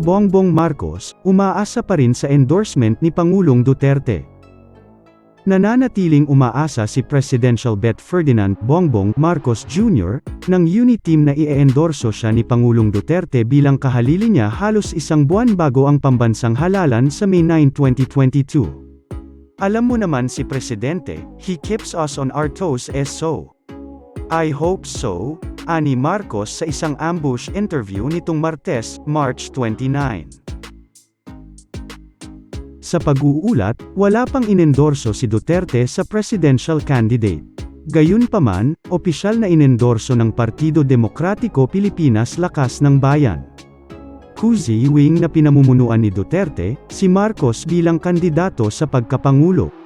Bongbong Marcos, umaasa pa rin sa endorsement ni Pangulong Duterte. Nananatiling umaasa si Presidential Bet Ferdinand Bongbong Marcos Jr. ng unit team na i-endorso siya ni Pangulong Duterte bilang kahalili niya halos isang buwan bago ang pambansang halalan sa May 9, 2022. Alam mo naman si Presidente, he keeps us on our toes so. I hope so, ani Marcos sa isang ambush interview nitong Martes, March 29. Sa pag-uulat, wala pang inendorso si Duterte sa presidential candidate. Gayunpaman, opisyal na inendorso ng Partido Demokratiko Pilipinas Lakas ng Bayan. Kuzi wing na pinamumunuan ni Duterte, si Marcos bilang kandidato sa pagkapangulo.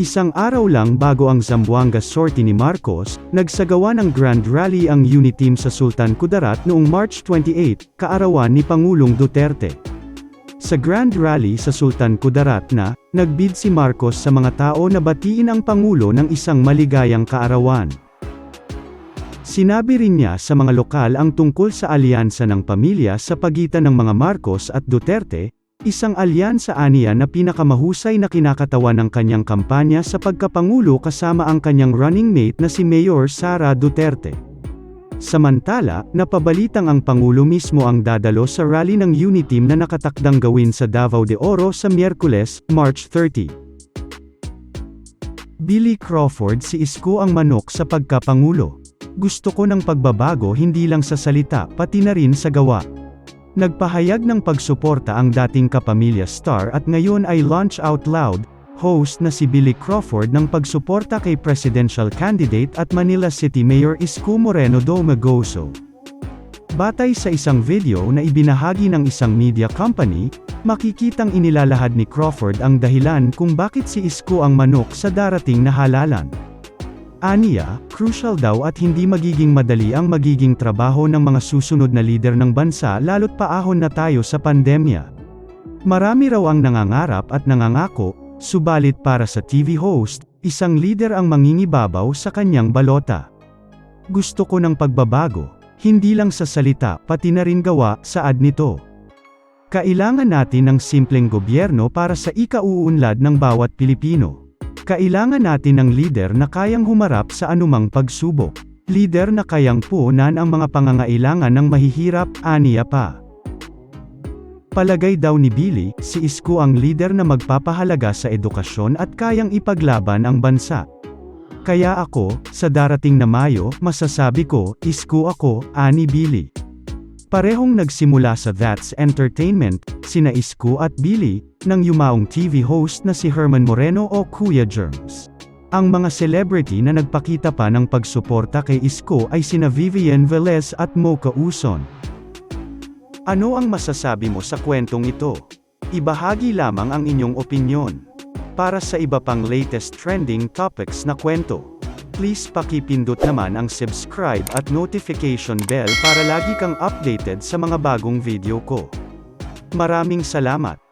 Isang araw lang bago ang Zamboanga sortie ni Marcos, nagsagawa ng Grand Rally ang unit team sa Sultan Kudarat noong March 28, kaarawan ni Pangulong Duterte. Sa Grand Rally sa Sultan Kudarat na, nagbid si Marcos sa mga tao na batiin ang Pangulo ng isang maligayang kaarawan. Sinabi rin niya sa mga lokal ang tungkol sa alyansa ng pamilya sa pagitan ng mga Marcos at Duterte, isang alyansa aniya na pinakamahusay na kinakatawan ng kanyang kampanya sa pagkapangulo kasama ang kanyang running mate na si Mayor Sara Duterte. Samantala, napabalitang ang Pangulo mismo ang dadalo sa rally ng Uniteam na nakatakdang gawin sa Davao de Oro sa Miyerkules, March 30. Billy Crawford si Isko ang manok sa pagkapangulo. Gusto ko ng pagbabago hindi lang sa salita pati na rin sa gawa. Nagpahayag ng pagsuporta ang dating kapamilya star at ngayon ay launch out loud, host na si Billy Crawford ng pagsuporta kay presidential candidate at Manila City Mayor Isko Moreno Domagoso. Batay sa isang video na ibinahagi ng isang media company, makikitang inilalahad ni Crawford ang dahilan kung bakit si Isko ang manok sa darating na halalan. Aniya, crucial daw at hindi magiging madali ang magiging trabaho ng mga susunod na lider ng bansa lalo't paahon na tayo sa pandemya. Marami raw ang nangangarap at nangangako, subalit para sa TV host, isang lider ang mangingibabaw sa kanyang balota. Gusto ko ng pagbabago, hindi lang sa salita pati na rin gawa, saad nito. Kailangan natin ng simpleng gobyerno para sa ikauunlad ng bawat Pilipino. Kailangan natin ng lider na kayang humarap sa anumang pagsubok. Lider na kayang puunan ang mga pangangailangan ng mahihirap, aniya pa. Palagay daw ni Billy, si Isko ang lider na magpapahalaga sa edukasyon at kayang ipaglaban ang bansa. Kaya ako, sa darating na Mayo, masasabi ko, Isko ako, ani Billy. Parehong nagsimula sa That's Entertainment, sina Isko at Billy, ng yumaong TV host na si Herman Moreno o Kuya Germs. Ang mga celebrity na nagpakita pa ng pagsuporta kay Isko ay sina Vivian Velez at Mocha Uson. Ano ang masasabi mo sa kwentong ito? Ibahagi lamang ang inyong opinyon. Para sa iba pang latest trending topics na kwento, please pakipindot naman ang subscribe at notification bell para lagi kang updated sa mga bagong video ko. Maraming salamat!